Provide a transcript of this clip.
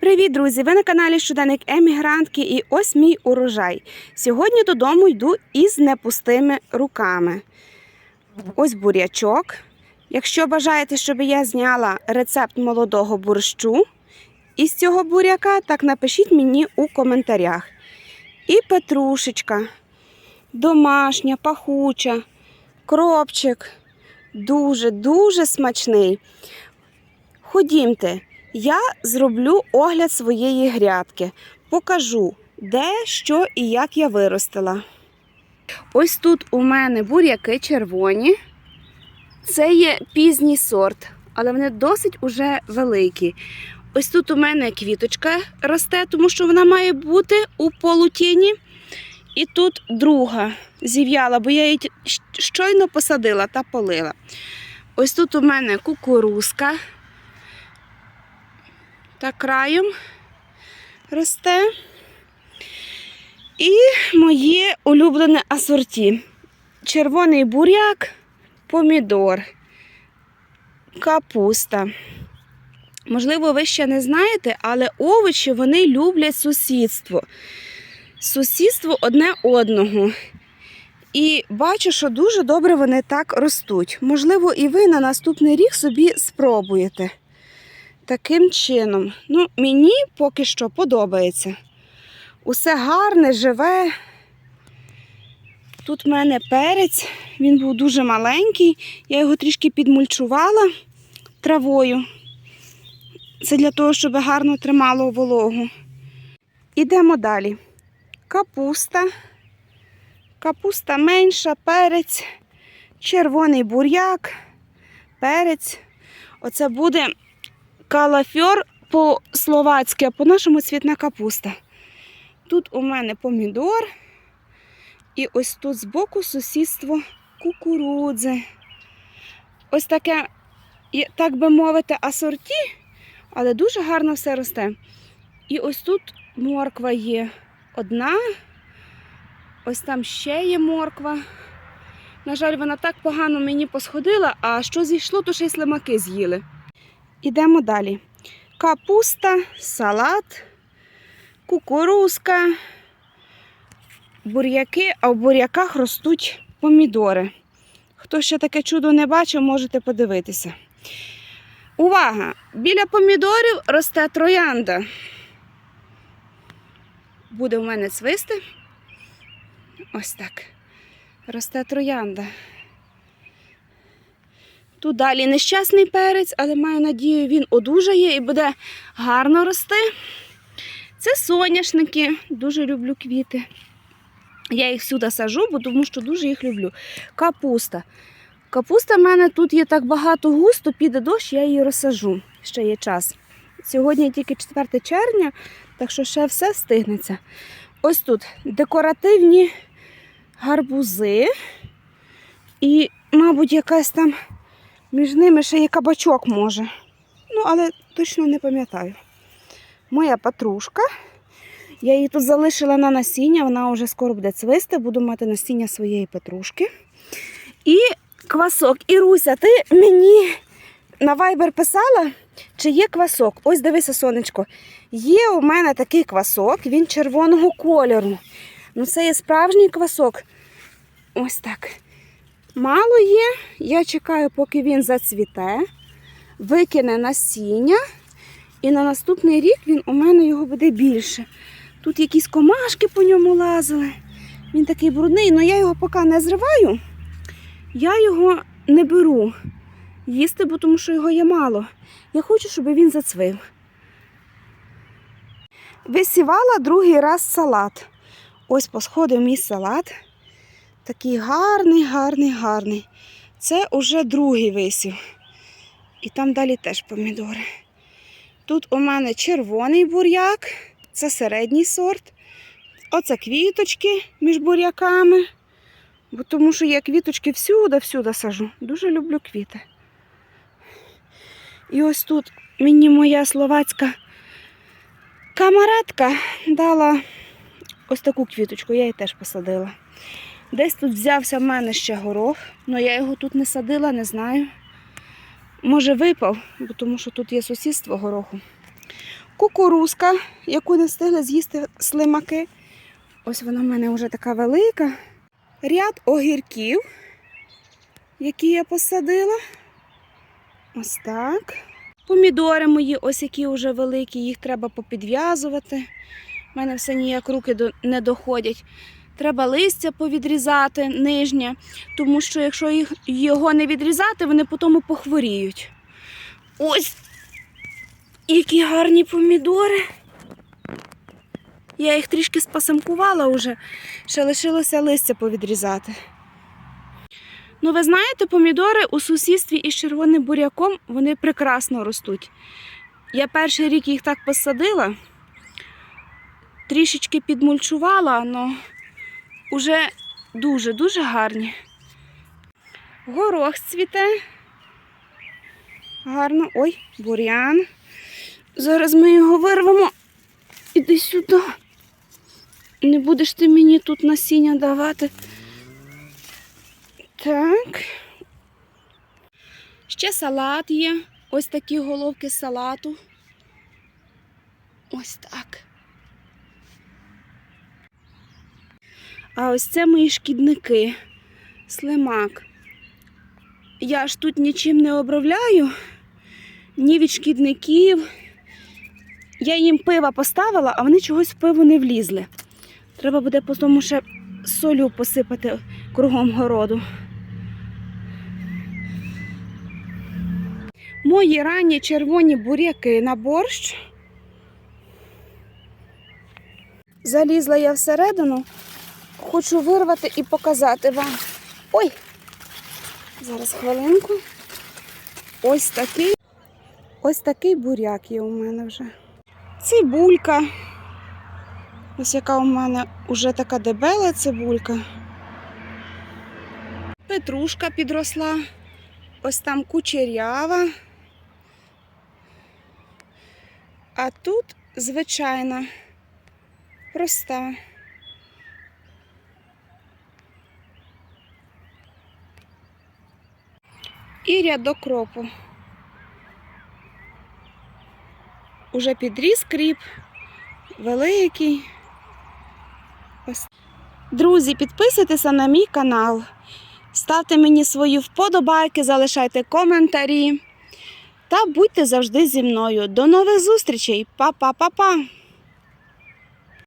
Привіт, друзі! Ви на каналі Щоденник Емігрантки і ось мій урожай. Сьогодні додому йду із непустими руками. Ось бурячок. Якщо бажаєте, щоб я зняла рецепт молодого борщу із цього буряка, так напишіть мені у коментарях. І петрушечка, домашня, пахуча, кропчик. Дуже-дуже смачний. Ходімте, я зроблю огляд своєї грядки. Покажу, де, що і як я виростила. Ось тут у мене буряки червоні. Це є пізній сорт, але вони досить уже великі. Ось тут у мене квіточка росте, тому що вона має бути у полутіні. І тут друга зів'яла, бо я її щойно посадила та полила. Ось тут у мене кукурузка та краєм росте. І моє улюблене асорті. Червоний буряк, помідор, капуста. Можливо, ви ще не знаєте, але овочі вони люблять сусідство. Сусідство одне одного. І бачу, що дуже добре вони так ростуть. Можливо, і ви на наступний рік собі спробуєте таким чином. Ну, мені поки що подобається. Усе гарне, живе. Тут в мене перець, він був дуже маленький, я його трішки підмульчувала травою. Це для того, щоб гарно тримало вологу. Ідемо далі. Капуста. Капуста менша, перець, червоний буряк, перець. Оце буде калафьор по-словацьки, а по-нашому цвітна капуста. Тут у мене помідор. І ось тут збоку сусідство кукурудзи. Ось таке, так би мовити, асорті, але дуже гарно все росте. І ось тут морква є одна. Ось там ще є морква. На жаль, вона так погано мені посходила, а що зійшло, то ще й слимаки з'їли. Ідемо далі. Капуста, салат, кукурузка, буряки, а в буряках ростуть помідори. Хто ще таке чудо не бачив, можете подивитися. Увага! Біля помідорів росте троянда. Буде в мене цвисти. Ось так. Росте троянда. Тут далі нещасний перець, але маю надію, він одужає і буде гарно рости. Це соняшники, дуже люблю квіти. Я їх сюди сажу, бо тому що дуже їх люблю. Капуста. Капуста в мене тут є так багато густо, піде дощ, я її розсажу. Ще є час. Сьогодні тільки 4 червня, так що ще все встигнеться. Ось тут декоративні гарбузи. І, мабуть, якась там між ними ще є кабачок може. Ну, але точно не пам'ятаю. Моя патрушка. Я її тут залишила на насіння, вона вже скоро буде цвисти, буду мати насіння своєї петрушки. І квасок. Іруся, ти мені на вайбер писала, чи є квасок. Ось дивися, сонечко. Є у мене такий квасок, він червоного кольору. Ну, це є справжній квасок. Ось так. Мало є. Я чекаю, поки він зацвіте, викине насіння. І на наступний рік він у мене його буде більше. Тут якісь комашки по ньому лазили. Він такий брудний, але я його поки не зриваю. Я його не беру їсти, бо тому що його є мало. Я хочу, щоб він зацвив. Висівала другий раз салат. Ось посходив мій салат. Такий гарний, гарний, гарний. Це уже другий висів. І там далі теж помідори. Тут у мене червоний буряк, це середній сорт. Оце квіточки між буряками. Бо тому що я квіточки всюди-всюди сажу. Дуже люблю квіти. І ось тут мені моя словацька камарадка дала ось таку квіточку, я її теж посадила. Десь тут взявся в мене ще горох, але я його тут не садила, не знаю. Може випав, бо тому що тут є сусідство гороху. Кукурузка, яку не встигли з'їсти слимаки. Ось вона в мене вже така велика. Ряд огірків, які я посадила. Ось так. Помідори мої, ось які вже великі, їх треба попідв'язувати. У мене все ніяк руки не доходять. Треба листя повідрізати нижнє, тому що якщо їх, його не відрізати, вони потім похворіють. Ось які гарні помідори. Я їх трішки спасамкувала вже, ще лишилося листя повідрізати. Ну, ви знаєте, помідори у сусідстві із червоним буряком вони прекрасно ростуть. Я перший рік їх так посадила, трішечки підмульчувала, але вже дуже-дуже гарні. Горох цвіте. Гарно. Ой, бурян. Зараз ми його вирвемо. Іди сюди. Не будеш ти мені тут насіння давати. Так. Ще салат є. Ось такі головки салату. Ось так. А ось це мої шкідники. Слимак. Я ж тут нічим не обробляю, ні від шкідників. Я їм пива поставила, а вони чогось в пиво не влізли. Треба буде потім ще солю посипати кругом городу. Мої ранні червоні буряки на борщ. Залізла я всередину, хочу вирвати і показати вам. Ой! Зараз хвилинку. Ось такий. Ось такий буряк є у мене вже. Цибулька. Ось яка у мене вже така дебела цибулька. Петрушка підросла. Ось там кучерява. А тут звичайна, проста. І рядок кропу. Уже підріс кріп, великий. Друзі, підписуйтеся на мій канал. Ставте мені свої вподобайки, залишайте коментарі. Та будьте завжди зі мною. До нових зустрічей. Па-па-па-па!